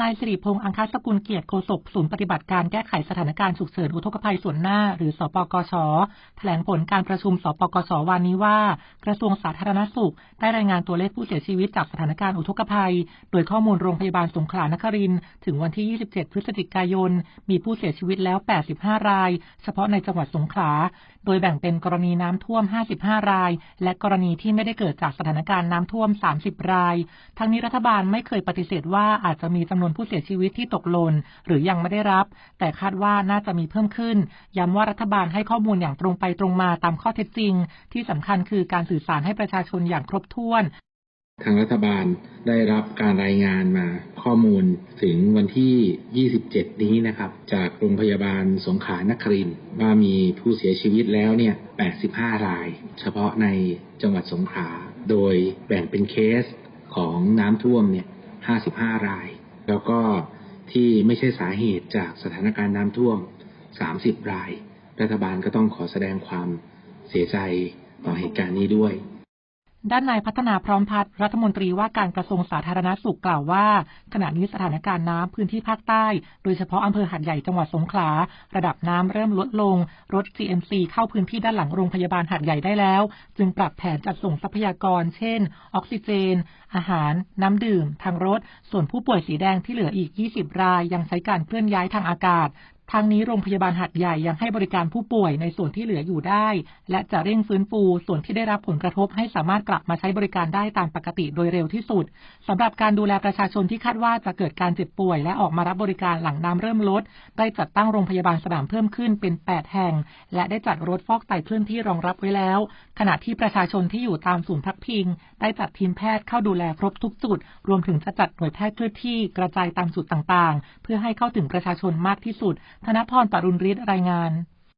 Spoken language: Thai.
นายสิริพงษ์อังคสกุลเกียรติโฆษกศูนย์ปฏิบัติการแก้ไขสถานการณ์ฉุกเฉินอุทกภัยส่วนหน้า หรือสปกชแถลงผลการประชุม สปกชวันนี้ว่า กระทรวงสาธารณสุข ได้รายงานตัวเลขผู้เสียชีวิตจากสถานการณ์อุทกภัย โดยข้อมูลโรงพยาบาลสงขลานครินถึงวันที่ 27 พฤศจิกายน มีผู้เสียชีวิตแล้ว 85 ราย เฉพาะในจังหวัดสงขลา โดยแบ่งเป็นกรณีน้ำท่วม 55 ราย และกรณีที่ไม่ได้เกิดจากสถานการณ์น้ำท่วม 30 ราย ทั้งนี้รัฐบาลไม่เคยปฏิเสธว่าอาจจะมีจำนวนผู้เสียชีวิตที่ตกหล่นหรือยังไม่ได้รับ แต่คาดว่าน่าจะมีเพิ่มขึ้น ย้ำว่ารัฐบาลให้ข้อมูลอย่างตรงไปตรงมาตามข้อเท็จจริง ที่สำคัญคือการสื่อสารให้ประชาชนอย่างครบถ้วนทางรัฐบาลได้รับการรายงานมาข้อมูลถึงวันที่ 27 นี้นะครับ จากโรงพยาบาลสงขลานครินว่ามีผู้เสียชีวิตแล้วเนี่ย 85 ราย เฉพาะในจังหวัดสงขลา โดยแบ่งเป็นเคสของน้ำท่วมเนี่ย 55 ราย แล้วก็ที่ไม่ใช่สาเหตุจากสถานการณ์น้ำท่วม 30 ราย รัฐบาลก็ต้องขอแสดงความเสียใจต่อเหตุการณ์นี้ด้วย ด้านนายพัฒนาพร้อมพัฒน์รัฐมนตรีว่าการกระทรวงสาธารณสุขกล่าวว่า ขณะนี้สถานการณ์น้ำพื้นที่ภาคใต้ โดยเฉพาะอำเภอหัดใหญ่จังหวัดสงขลา ระดับน้ำเริ่มลดลง รถ GMC เข้าพื้นที่ด้านหลังโรงพยาบาลหัดใหญ่ได้แล้ว จึงปรับแผนจัดส่งทรัพยากร เช่น ออกซิเจน อาหาร น้ำดื่ม ทางรถ ส่วนผู้ป่วยสีแดงที่เหลืออีก 20 รายยังใช้การเคลื่อนย้ายทางอากาศ ทางนี้โรงพยาบาลหัดใหญ่ยังให้บริการผู้ป่วยในส่วนที่เหลืออยู่ได้ และจะเร่งฟื้นฟูส่วนที่ได้รับผลกระทบให้สามารถกลับมาใช้บริการได้ตามปกติโดยเร็วที่สุดสำหรับการดูแลประชาชนที่คาดว่าจะเกิดการเจ็บป่วย และออกมารับบริการหลังน้ำเริ่มลด ได้จัดตั้งโรงพยาบาลสนามเพิ่มขึ้นเป็น 8 แห่ง และได้จัดรถฟอกไตเคลื่อนที่รองรับไว้แล้ว ขณะที่ประชาชนที่อยู่ตามศูนย์พักพิง ได้จัดทีมแพทย์เข้าดูแลครบทุกจุด รวมถึงจะจัดหน่วยแพทย์เคลื่อนที่กระจายตามจุดต่างๆ เพื่อให้เข้าถึงประชาชนมากที่สุดธนพรปรุณฤทธิ์รายงาน